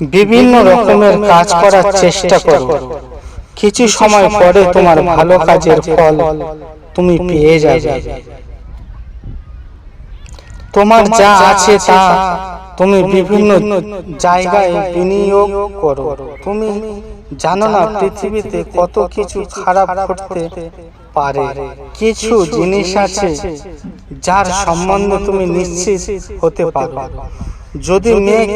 বিভিন্ন রকমের কাজ করার চেষ্টা করো। কিছু সময় পরে তোমার ভালো কাজের ফল তুমি পেয়ে যাবে। তোমার যা আছে তা তুমি বিভিন্ন জায়গায় বিনিয়োগ করো। তুমি জানো না পৃথিবীতে কত কিছু খারাপ ঘটতে পারে। কিছু জিনিস আছে যার সম্বন্ধে তুমি নিশ্চিত হতে পারো। যদি মেঘ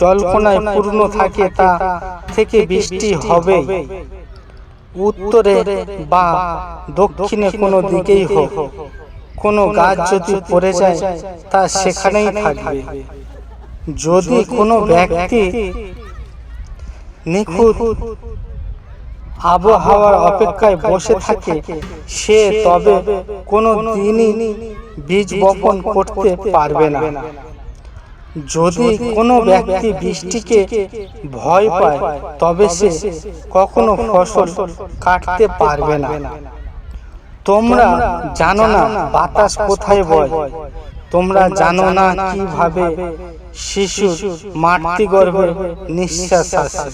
জলকণায় পূর্ণ থাকে তা থেকে বৃষ্টি হবে উত্তরে বা দক্ষিণে কোনো দিকেই হোক কোনো গাছ যদি পড়ে যায় তা সেখানেই থাকবে। যদি কোনো ব্যক্তি নিখুঁত আবহাওয়ার অপেক্ষায় বসে থাকে সে তবে কোনো দিনই বীজ বপন করতে পারবে না। যদি কোনো ব্যক্তি বৃষ্টিকে ভয় পায় তবে সে কখনো ফসল কাটতে পারবে না। তোমরা জানো না বাতাস কোথায় বয়। তোমরা জানো না কীভাবে শিশু মাতৃগর্ভে নিঃশ্বাস আসে।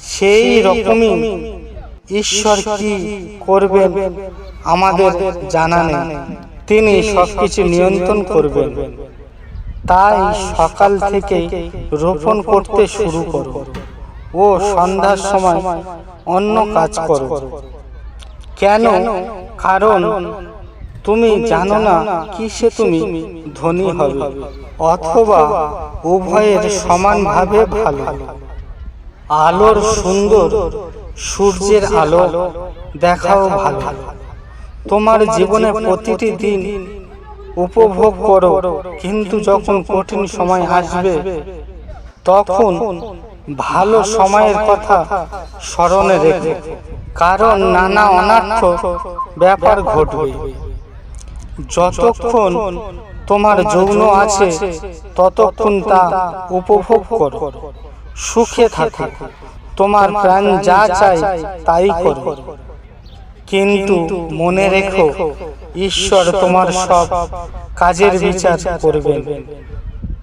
সেই রকমই ঈশ্বর কি করবেন আমাদের জানা নেই। তিনি সবকিছু নিয়ন্ত্রণ করবেন। তাই সকাল থেকেই রোপণ করতে শুরু করো। ও সন্ধ্যার সময় অন্য কাজ করো। কেন? কারণ তুমি জানো না কিসে তুমি ধনী হবে। অথবা উভয়ের সমানভাবে ভালো। আলোর সুন্দর সূর্যের আলো দেখাও ভালো। তোমার জীবনে প্রতিটি দিন উপভোগ করো। কিন্তু যখন কঠিন সময় আসবে তখন ভালো সময়ের কথা স্মরণে রেখে। কারণ নানা অনার্থ ব্যাপার ঘটবে। যতক্ষণ তোমার যৌন আছে ততক্ষণ তা উপভোগ করো। সুখে থাকো। তোমার প্রাণ যা চায় তাই করো। কিন্তু মনে রেখো ঈশ্বর তোমার সব কাজের বিচার করবেন।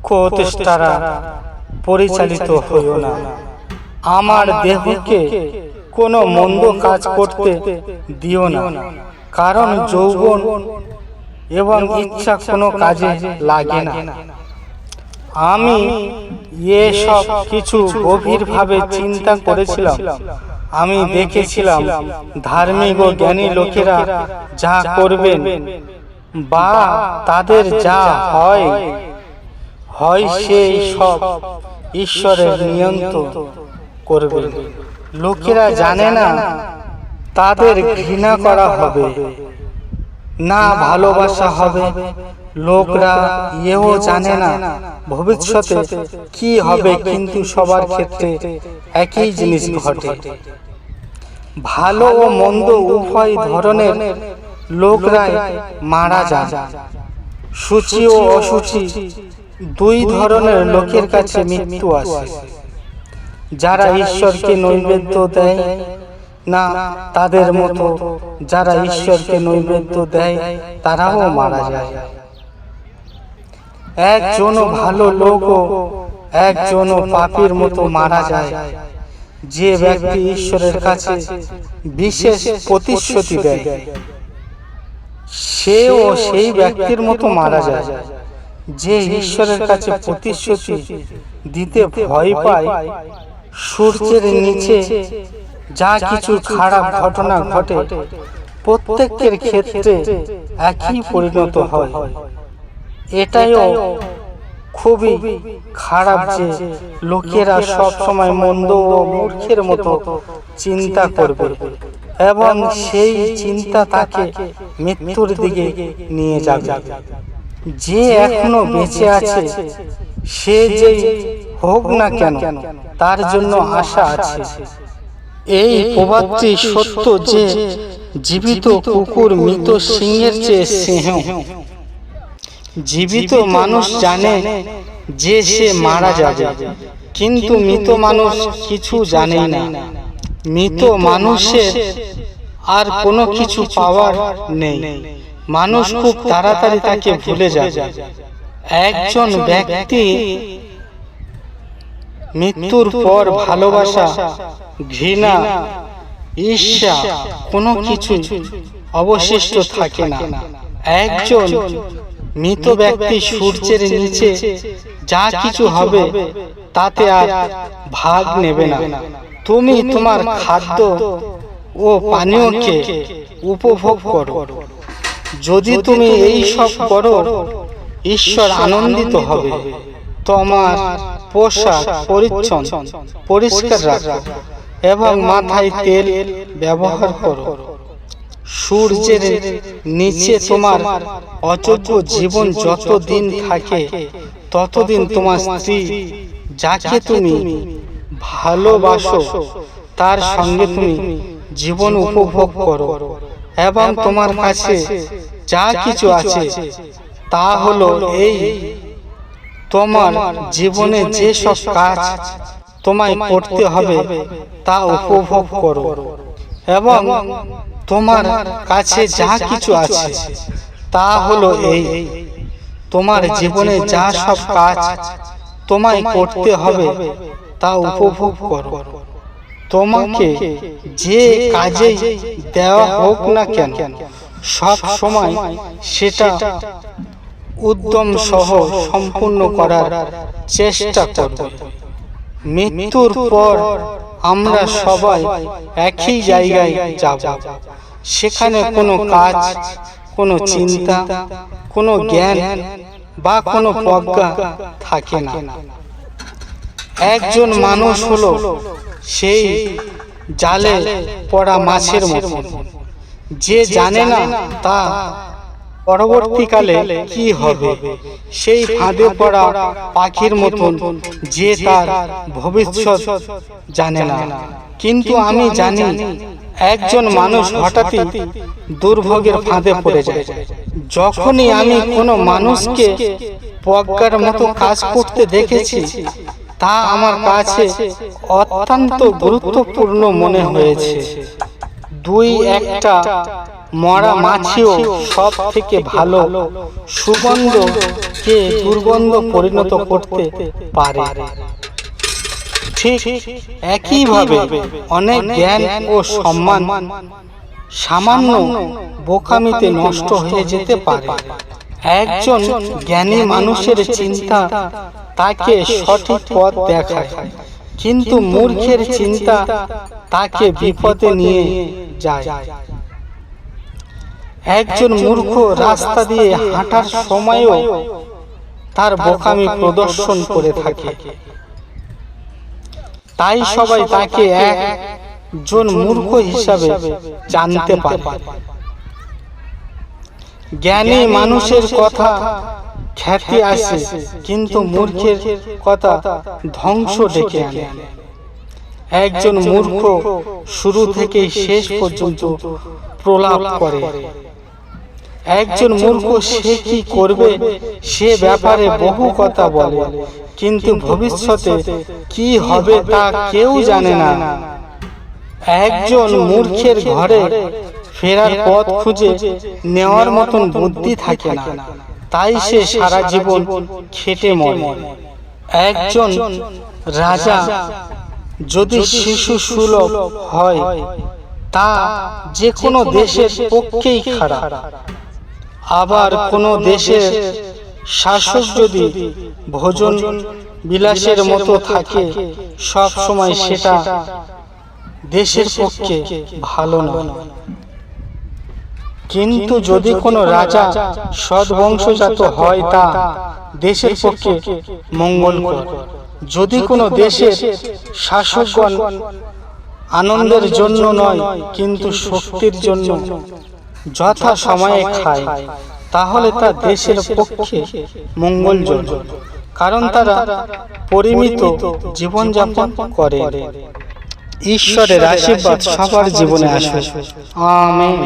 কোতেষ্টারা পরিচালিত হইও না। আমার দেহকে কোনো মন্দ কাজ করতে দিও না। কারণ যৌবন এবং ইচ্ছা কোনো কাজে লাগে না। আমি এসব কিছু গভীরভাবে চিন্তা করেছিলাম। আমি দেখেছিলাম ধার্মিক ও জ্ঞানী লোকেরা যা করবেন বা তাদের যা হয় হয় সেই সব ঈশ্বরের নিয়ন্ত্রণ করবে লোকেরা জানে না তাদের ঘৃণা করা হবে না ভালোবাসা হবে লোকরা এও জানে না ভবিষ্যতে কি হবে কিন্তু সবার ক্ষেত্রে একই জিনিস ঘটে। ভালো ও মন্দ উভয় ধরনের লোকরাই মারা যায়। সূচি ও অসুচি দুই ধরনের লোকের কাছে মৃত্যু আসে। যারা ঈশ্বরকে নৈবেদ্য দেয় না তাদের মতো যারা ঈশ্বরকে নৈবেদ্য দেয় তারাও মারা যায়। একজনও ভালো লোকও একজনও পাপীর মতো মারা যায়। যে ব্যক্তি ঈশ্বরের কাছে বিশেষ প্রতিশ্রুতি দেয়। সেও সেই ব্যক্তির মতো মারা যায়। যে ঈশ্বরের কাছে প্রতিশ্রুতি দিতে ভয় পায় সূর্যের নিচে যা কিছু খারাপ ঘটনা ঘটে প্রত্যেকের ক্ষেত্রে একই পরিণত হয়। এটাইও খুবই খারাপ যে লোকেরা সব সময় মন্দ ও মূর্খের মতো চিন্তা করবে। এবং সেই চিন্তা তাকে মৃত্যুর দিকে নিয়ে যাবে। যে এখনও বেঁচে আছে সে যে হোক না কেন তার জন্য আশা আছে। এই প্রবাদটি সত্য যে জীবিত কুকুর মৃত সিংহের চেয়ে সিংহ। জীবিত মানুষ জানে যে সে মারা যাবে। কিন্তু মৃত মানুষ কিছু জানে না। মৃত মানুষের আর কোনো কিছু পাওয়ার নেই। মানুষ খুব তাড়াতাড়ি তাকে ভুলে যায় একজন ব্যক্তি মৃত্যুর পর ভালোবাসা ঘৃণা ঈর্ষা কোনো কিছু অবশিষ্ট থাকে না। একজন মৃত ব্যক্তি সূর্যের নিচে যা কিছু হবে তাতে আর ভাগ নেবে না। তুমি তোমার খাদ্য ও পানীয়কে উপভোগ করো। যদি তুমি এই সব করো ঈশ্বর আনন্দিত হবে। তোমার পোশাক পরিচ্ছন্ন পরিষ্কার রাখো এবং মাথায় তেল ব্যবহার করো। সূর্যের নিচে তোমার অযোগ্য জীবন যতদিন থাকে ততদিন তোমার স্ত্রী যাকে তুমি ভালোবাসো তার সঙ্গে তুমি জীবন উপভোগ করো। এবং তোমার কাছে যা কিছু আছে তা হলো এই তোমার জীবনে যে সব কাজ তোমায় করতে হবে তা উপভোগ করো। এবং তোমার কাছে যা কিছু আছে তা হলো এই। তোমার জীবনে যা সব কাজ তোমায় করতে হবে তা উপভোগ করো। তোমাকে যে কাজে দেওয়া হোক না কেন সব সময় সেটা উদ্যম সহ সম্পূর্ণ করার চেষ্টা করবে। মৃত্যুর পর আমরা সবাই একই জায়গায় যাব। সেখানে কোনো কাজ কোনো চিন্তা কোনো জ্ঞান বা কোনো প্রজ্ঞা থাকে না। একজন মানুষ হলো সেই জালে পড়া মাছের মতো। যে জানে না তা পরবর্তীকালে কি হবে? সেই ফাঁদে পড়া পাখির মতন যে তার ভবিষ্যৎ জানে না। কিন্তু আমি জানি একজন মানুষ হঠাৎই দুর্ভোগের ফাঁদে পড়ে যায়। যখনই আমি কোনো মানুষকে প্রজ্ঞার মতো কাজ করতে দেখেছি, তা আমার কাছে অত্যন্ত গুরুত্বপূর্ণ মনে হয়েছে। দুই একটা মরা মাছিও সব থেকে ভালো সুগন্ধকে দুর্গন্ধ পরিণত করতে পারে। ঠিক একইভাবে অনেক জ্ঞান ও সম্মান সামান্য বোকামিতে নষ্ট হয়ে যেতে পারে। একজন জ্ঞানী মানুষের চিন্তা তাকে সঠিক পথ দেখায়। কিন্তু মূর্খের চিন্তা তাকে বিপদে নিয়ে যায়। একজন মূর্খ রাস্তা দিয়ে হাঁটার সময়ও তার বোকামি প্রদর্শন করে থাকে। তাই সবাই তাকে একজন মূর্খ হিসাবে জানতে পারে। জ্ঞানী মানুষের কথা খ্যাতি আসে কিন্তু মূর্খের কথা ধ্বংস ডেকে আনে। একজন মূর্খ শুরু থেকে শেষ পর্যন্ত প্রলাপ করে। একজন মূর্খ সে কি করবে? সে ব্যাপারে বহু কথা বলে। কিন্তু ভবিষ্যতে কি হবে তা কেউ জানে না। একজন মূর্খের ঘরে ফেরার পথ খুঁজে নেওয়ার মতন বুদ্ধি থাকে না। তাই সে সারা জীবন খেটে মরে। একজন রাজা যদি শিশু সুলভ হয় তা যে কোনো দেশের পক্ষেই খারাপ। আবার কোনো দেশের শাসক যদি ভোজন বিলাসের মতো থাকে সব সময় সেটা দেশের পক্ষে ভালো নয়। কিন্তু যদি কোনো রাজা সদ্বংশজাত হয় তা দেশের পক্ষে মঙ্গলকর যদি কোনো দেশের শাসকগণ আনন্দের জন্য নয় কিন্তু শক্তির জন্য যথা সময়ে খায়, তাহলে তা দেশের পক্ষে মঙ্গলজনক, কারণ তারা পরিমিত জীবনযাপন করে। ঈশ্বরের আশীর্বাদ সবার জীবনে আসে আমেন।